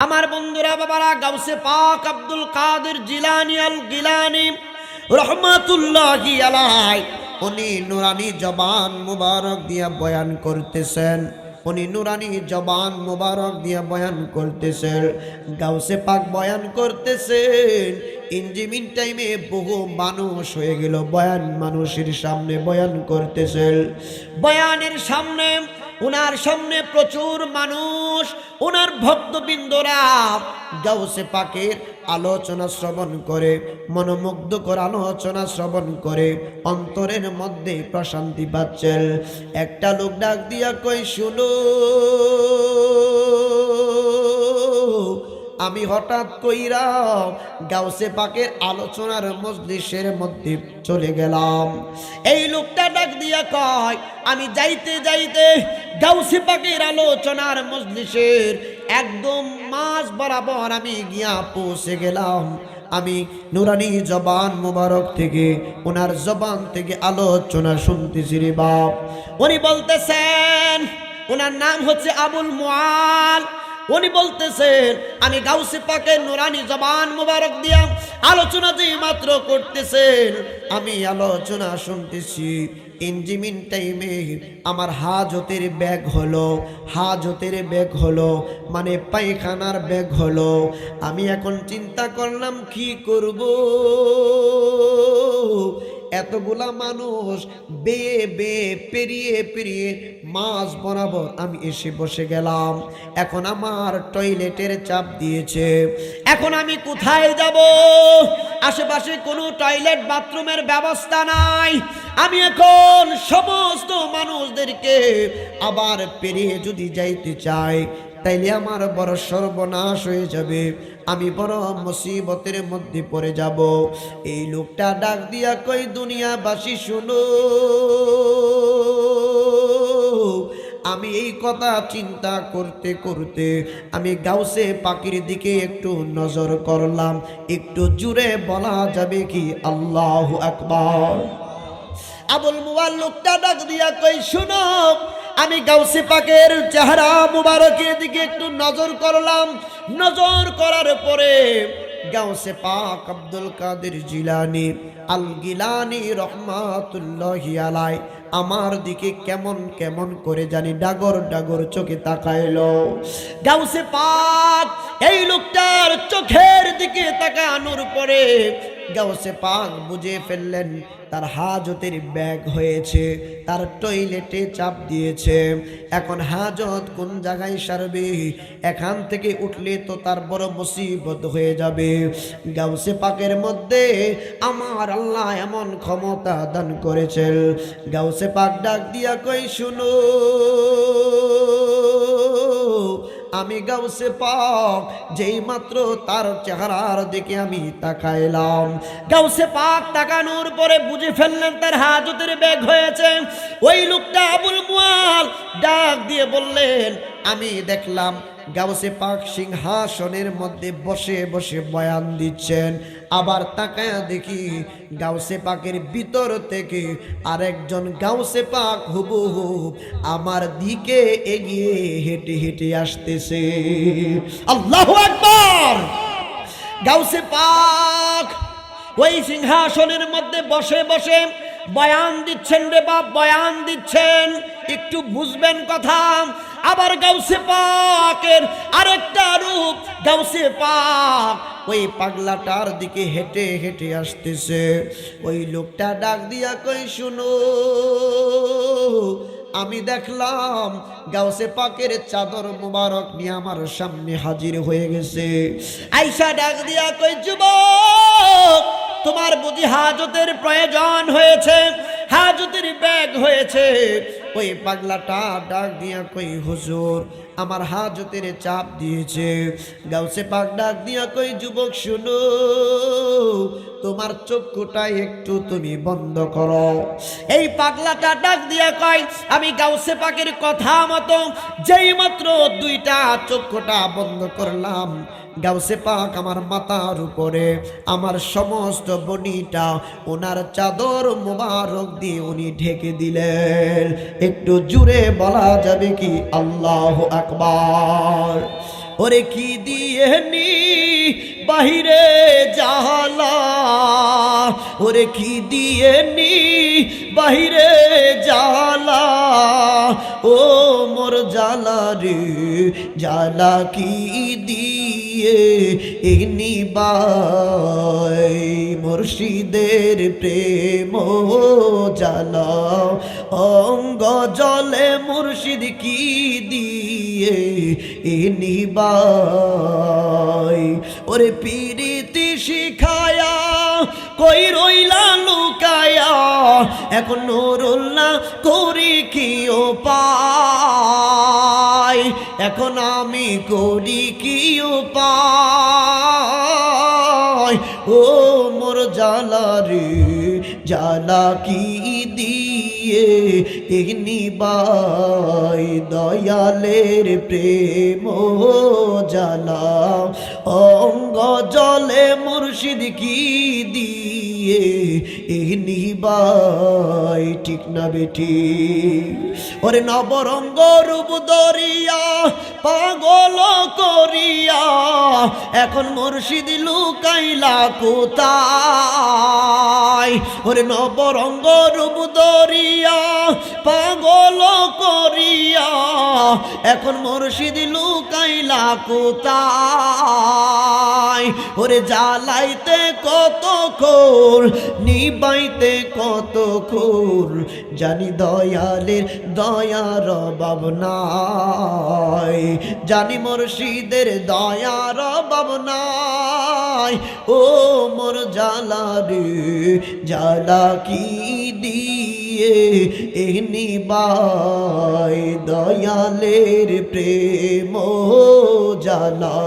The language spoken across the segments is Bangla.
আমার বন্ধুরা, বাবারা, গাউসে পাক আব্দুল কাদের জিলানি আল গিলানি রহমাতুল্লাহি আলাই উনি নুরানি জবান মুবারক দিয়া বয়ান করতেছেন। উনি নুরানি জবান মুবারক দিয়া বয়ান করতেছেন। গাউসে পাক বয়ান করতেছেন। ইঞ্জিমিন টাইমে বহু মানুষ হয়ে গেল। বয়ান মানুষের সামনে বয়ান করতেছেন। বয়ানের সামনে ওনার সামনে প্রচুর মানুষ ওনার ভক্তবৃন্দরা গাউসে পাকের আলোচনা শ্রবণ করে, মনোমুগ্ধকর আলোচনা শ্রবণ করে, অন্তরের মধ্যে প্রশান্তি পাচ্ছেন। একটা লোক ডাক দিয়া কই শুনো। আমি হঠাৎ কইরা গাউসে পাকের আলোচনার মজলিসের মধ্যে চলে গেলাম। এই লোকটা ডাক দিয়া কয়, আমি যাইতে যাইতে গাউসে পাকের আলোচনার মজলিসের একদম মাস বরাবর আমি গিয়া পৌঁছে গেলাম। আমি নুরানি জবান মুবারক থেকে, ওনার জবান থেকে আলোচনা শুনতেছি রে বাপ। উনি বলতেছেন, ওনার নাম হচ্ছে আবুল মুআল। উনি বলতেছেন, আমি গাউসে পাকে নুরানি জবান মুবারক দিয়া আলোচনা যে মাত্র করতেছেন, আমি আলোচনা শুনতেছি। ইঞ্জিমিন টাইমে আমার হাজতের ব্যাগ হলো, হাজতের ব্যাগ হলো মানে পায়খানার ব্যাগ হলো। আমি এখন চিন্তা করলাম, কি করব? এতগুলা মানুষ বেয়ে বেয়ে পেরিয়ে পেরিয়ে মাছ বরাবর আমি এসে বসে গেলাম। এখন আমার টয়লেটের চাপ দিয়েছে। এখন আমি কোথায় যাব? আশেপাশে কোনো টয়লেট বাথরুমের ব্যবস্থা নাই। আমি এখন সমস্ত মানুষদেরকে আবার পেরিয়ে যদি যাইতে চাই তাইলে আমার বড় সর্বনাশ হয়ে যাবে। আমি বড় মুসিবতের মধ্যে পড়ে যাব। এই লোকটা ডাক দিয়া কই দুনিয়াবাসী, শুনো। আমি এই কথা চিন্তা করতে করতে আমি গাউসে পাখির দিকে একটু নজর করলাম। একটু জুড়ে বলা যাবে কি, আল্লাহ আকবার। আবুল মুবাল লোকটা ডাক দিয়া কই শুনো আমি গাউসে পাকের চেহারা মুবারকের দিকে একটু নজর করলাম। নজর করার পরে গাউসে পাক আব্দুল কাদের জিলানি আল গিলানি রহমাতুল্লাহি আলাই আমার দিকে কেমন কেমন করে জানি ডাগর ডাগর চোখে তাকাইলো। গাউসে পাক এই লোকটার চোখের দিকে তাকানোর পরে গাউসে পাক বুঝে ফেললেন, তার হাজতের ব্যাগ হয়েছে, তার টয়লেটে চাপ দিয়েছে। এখন হাজত কোন জায়গায় সারবে? এখান থেকে উঠলে তো তার বড় মুসিবত হয়ে যাবে। গাউসে পাকের মধ্যে আমার আল্লাহ এমন ক্ষমতা দান করেছেন। গাউসে পাক ডাক দিয়া কই শুনো। আমি গাউসে পাক, যেই মাত্র তার চেহারার দিকে আমি তাকাইলাম। গাউসে পাক তাকানোর পরে বুঝে ফেললেন তার হাজতের ব্যাগ হয়েছে। ওই লোকটা আবুল মুয়াল ডাক দিয়ে বললেন, আমি দেখলাম গাউসে পাক সিংহাসনের মধ্যে বসে বসে বয়ান দিচ্ছেন। আবার তাকায়া দেখি গাউসে পাকের ভিতর থেকে আরেকজন গাউসে পাক হুবহু আমার দিকে এগিয়ে হেঁটে হেঁটে আসতেছে। আল্লাহু আকবার! গাউসে পাক ওই সিংহাসনের মধ্যে বসে বসে বয়ান দিচ্ছেন রে বাপ, বয়ান দিচ্ছেন। একটু বুঝবেন কথা আবার গাউসে পাকের আরেকটা রূপ, গাউসে পাক। ওই পাগলাটার দিকে হেঁটে হেঁটে আসতেছে। ওই লোকটা ডাক দিয়া কই শুনো, আমি দেখলাম গাউসে পাকের চাদর মুবারক নিয়ে আমার সামনে হাজির হয়ে গেছে। আইসা ডাক দিয়া কই যুবক, তোমার বুঝি হাজতের প্রয়োজন হয়েছে, হাজতের ব্যাগ হয়েছে। ওই পাগলাটা ডাক দিয়া কই হুজুর আমার হাজতের চাপ দিয়েছে। গাউসে পাক ডাক দিয়া কই, যুবক, শুনো। তোমার চক্ষুটা একটু তুমি বন্ধ করো। এই পাগলাটা ডাক দিয়া কয়, আমি গাউসে পাকের কথা মতো যেই মাত্র দুইটা চক্ষুটা বন্ধ করলাম। গাউসে পাক আমার মাথার উপরে, আমার সমস্ত বনিটা ওনার চাদর মোবারক দিয়ে উনি ঢেকে দিলেন। একটু জুড়ে বলা যাবে কি, আল্লাহ আকবার। ওরে কি দিয়ে নি বাহিরে জালা ওরে কি দিয়ে নি বাহিরে জালা ও মোর জালা রে জালা কি দিয়ে এগনি বাই মুর্শিদের প্রেম জালা অঙ্গ জলে মুর্শিদ কি দিয়ে এনি বাই। ওরে পিরিতি শিখায়া, কই রইলা লুকায়া, এখন নুরুল্লাহ করি কি ও পাই। এখন আমি করি কি ও পাই। ও মোর জালা রে জালা কি দিয়ে এগনি বাই দয়ালের প্রেম জালা অঙ্গ জলে মুর্শিদ কি দিয়ে এ বাই ঠিক না বেটি। ওরে নবরঙ্গ রূপ দরিয়া পাগল করিয়া, এখন মুর্শিদ লুকাইলা কোথায়? ওরে নবরঙ্গ রূপ দরিয়া পাগল করিয়া, এখন মুর্শিদ লুকাইলা কোথায়? ওরে জ্বালাইতে কত খোর, নিবাইতে কত খোর জানি দয়ালের দয়ার অভাব নাই। জানি মুর্শিদের দয়ার অভাব নাই। ও মোর জালা রে জালা কি দিয়ে? এহনি বাই দয়ালের প্রেম জালা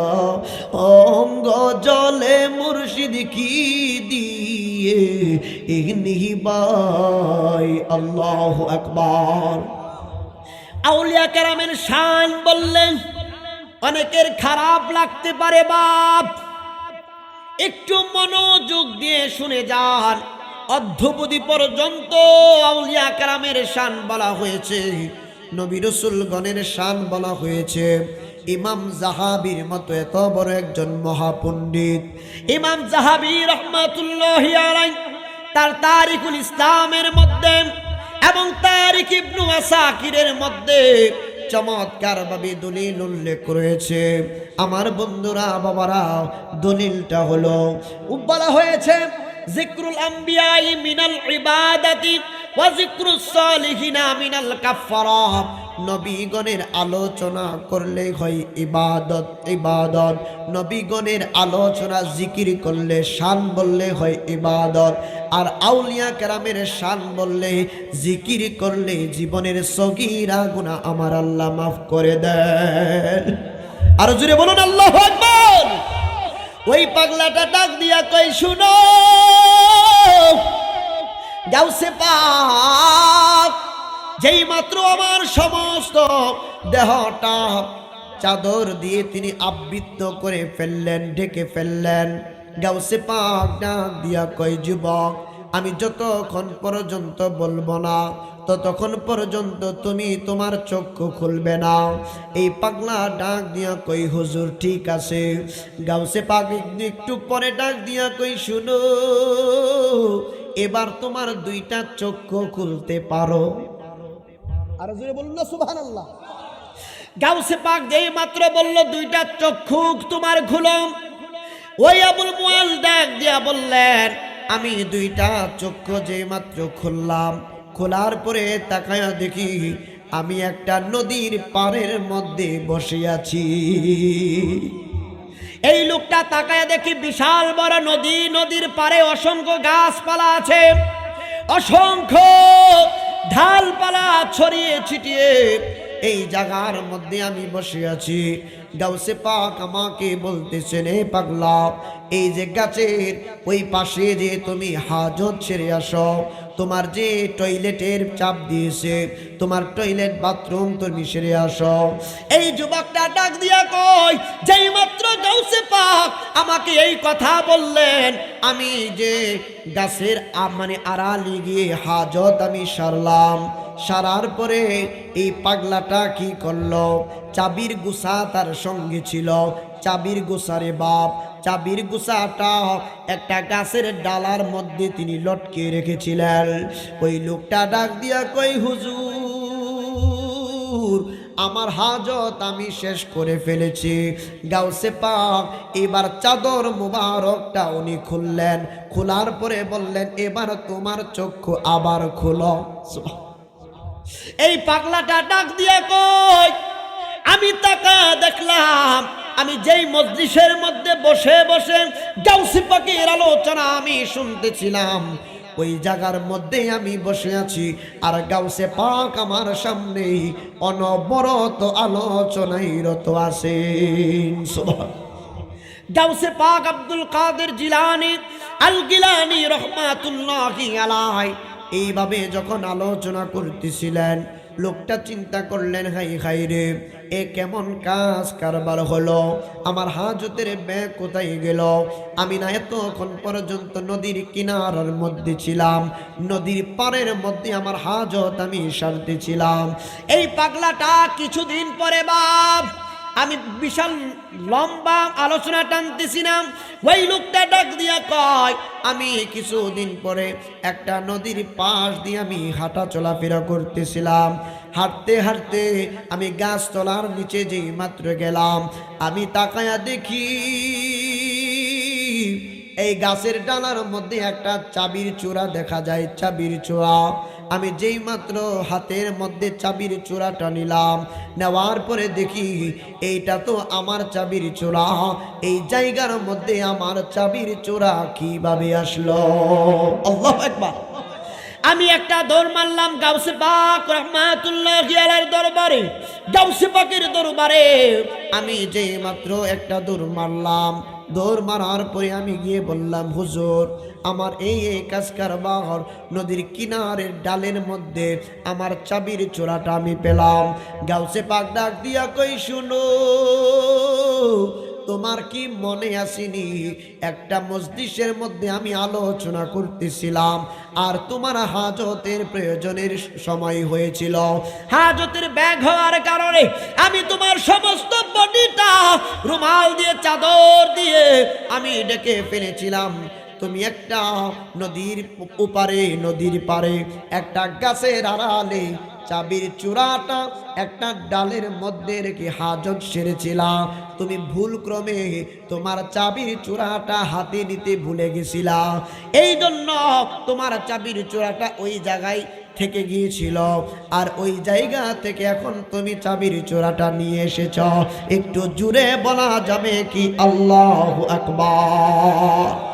অঙ্গ জলে মুর্শিদ কি আউলিয়া শান বললেন, অনেকের খারাপ লাগতে পারে বাপ। একটু মনোযোগ দিয়ে শুনে যান। অধ্যবধি পর্যন্ত আউলিয়া কেরামের শান বলা হয়েছে, নবী রসুলগণের শান বলা হয়েছে। ইমাম জাহাবির মতো এত বড় একজন মহাপণ্ডিত। ইমাম জাহাবি রহমাতুল্লাহ তার তারিকুল ইসলামের মধ্যে এবং তারিক ইবনু আসাকিরের মধ্যে চমৎকার ভাবে দলিল উল্লেখ রয়েছে আমার বন্ধুরা, বাবারা, দলিলটা হলো, বলা হয়েছে, জিক্রুল আম্বিয়াই মিনাল ইবাদাতি ওয়া জিক্রুস সালিহিনা মিনাল কাফফারা। নবীগণের আলোচনা করলে হয় ইবাদত ইবাদত। নবীগণের আলোচনা, জিকির করলে শান বললে হয় ইবাদত। আর আউলিয়া কেরামের শান বললে, জিকির করলে জীবনের সগিরা গুণা আমার আল্লাহ মাফ করে দেন। আর জুড়ে বলুন, আল্লাহ ওই পাগলাটা ডাক দিয়া কই শুনো, গাউসে পাক যেই মাত্র আমার সমস্ত দেহটা চাদর দিয়ে তিনি আবৃত্ত করে ফেললেন, ঢেকে ফেললেন। গাউসে পাক ডাক দিয়া কই যুবক, আমি যতক্ষণ পর্যন্ত বলব না, ততক্ষণ পর্যন্ত তুমি তোমার চক্ষু খুলবে না। এই পাগলা ডাক দিয়া কই হুজুর, ঠিক আছে। গাউসে পাক একটু পরে ডাক দিয়া কই শুনো, এবার তোমার দুইটা চক্ষু খুলতে পারো। না আল্লাহ গাউসে পাক যেই মাত্র বলল, দুইটা চক্ষু তোমার খুলম ওই আবুল মুয়াল ডাক দিয়া বললেন, আমি দুইটা চক্ষু যেই মাত্র খুললাম, খোলার পরে তাকায়া দেখি আমি একটা নদীর পাড়ের মধ্যে বসে আছি। এই লোকটা তাকায় দেখি বিশাল বড় নদী, নদীর পারে অসংখ্য গাছপালা আছে। অসংখ্য ঢালপালা ছড়িয়ে ছিটিয়ে এই জায়গার মধ্যে আমি বসে আছি। গাউসে পাক আমাকে বলতেছেন এ পাগলা, এই যে গাছের ওই পাশে যে তুমি হাজত ছেড়ে আসো, তোমার যে টয়লেটের চাপ দিয়েছে, তোমার টয়লেট বাথরুম তুমি সেরে আসো। এই যুবকটা ডাক দিয়া কই যেই মাত্র গাউসে পাক আমাকে এই কথা বললেন, আমি যে গাছের মানে আড়ালি গিয়ে হাজত আমি সারলাম। সারার পরে এই পাগলাটা কি করল? চাবির গুসা তার সঙ্গে ছিল। চাবির গুসারে বাপ, চাবির গুসাটা একটা গাছের ডালার মধ্যে তিনি লটকে রেখেছিলেন। ওই লোকটা ডাক দিয়া কই হুজুর, আমার হাজত আমি শেষ করে ফেলেছি। গাউসে পাক, এবার চাদর মুবারকটা উনি খুললেন। খোলার পরে বললেন, এবার তোমার চক্ষু আবার খুলো। এই পাগলাটা ডাক দিয়ে কই? আমি তাকা দেখলাম, আমি যেই মসজিষের মধ্যে বসে বসে গাউসি পাখির আলোচনা আমি শুনতেছিলাম। ওই জায়গার মধ্যে আমি বসে আছি, আর গাউসে পাক আমার সামনে অনবরত আলোচনায় রত সুবহান গাউসে পাক আব্দুল কাদের জিলানি আল গিলানি রহমাতুল্লাহি আলাই এইভাবে যখন আলোচনা করতেছিলেন, লোকটা চিন্তা করলেন, হাই হাই রে, এ কেমন কাজ কারবার হলো? আমার হাজতের ব্যাগ কোথায় গেল? আমি না এতক্ষণ পর্যন্ত নদীর কিনারার মধ্যে ছিলাম। নদীর পাড়ের মধ্যে আমার হাজত আমি সারতে ছিলাম এই পাগলাটা কিছুদিন পরে বাপ আমি বিশাল লম্বা আলোচনা টানতেছিলাম। ওই লোকটা ডাক দিয়া কয়, আমি কিছুদিন পরে একটা নদীর পাশ দিয়ে আমি হাঁটা চলাফেরা করতেছিলাম। হাঁটতে হাঁটতে আমি গাছ তলার নিচে যেই মাত্র গেলাম, আমি তাকায়া দেখি এই গাছের ডালার মধ্যে একটা চাবির চূড়া দেখা যায়, চাবির চূড়া। আমি যেই মাত্র হাতের মধ্যে চাবির চূড়াটা নিলাম, নেওয়ার পরে দেখি এইটা তো আমার চাবির চূড়া। এই জায়গার মধ্যে আমার চাবির চূড়া কীভাবে আসলো? আল্লাহ একবার আমি একটা দৌড় মারলাম গাউসে পাক রহমাতুল্লাহ দরবারে, গাউসে পাকের দরবারে। আমি যে মাত্র একটা দৌড় মারলাম, দৌড় মারার পরে আমি গিয়ে বললাম, হুজুর, আমার এই এই কাজ কারবার নদীর কিনারের ডালের মধ্যে আমার চাবির চোরাটা আমি পেলাম। গাউসে পাক ডাক দিয়া কই, শুনো তোমার কি মনে আসেনি? একটা মসজিষের মধ্যে আমি আলোচনা করতেছিলাম আর তোমার হাজতের প্রয়োজনের সময় হয়েছিল। হাজতের ব্যাগ হওয়ার কারণে আমি তোমার সমস্ত বডিটা রুমাল দিয়ে, চাদর দিয়ে আমি ডেকে ফেলেছিলাম। তুমি একটা নদীর উপারে, নদীর পারে, একটা গাছের আড়ালে চাবির চূড়াটা একটা ডালের মধ্যে রেখে হাজত সেরেছিলা। তুমি ভুল ক্রমে তোমার চাবির চূড়াটা হাতে নিতে ভুলে গেছিলা। এই জন্য তোমার চাবির চূড়াটা ওই জায়গায় থেকে গিয়েছিল। আর ওই জায়গা থেকে এখন তুমি চাবির চূড়াটা নিয়ে এসেছ। একটু জুড়ে বলা যাবে কি? আল্লাহ আকবার।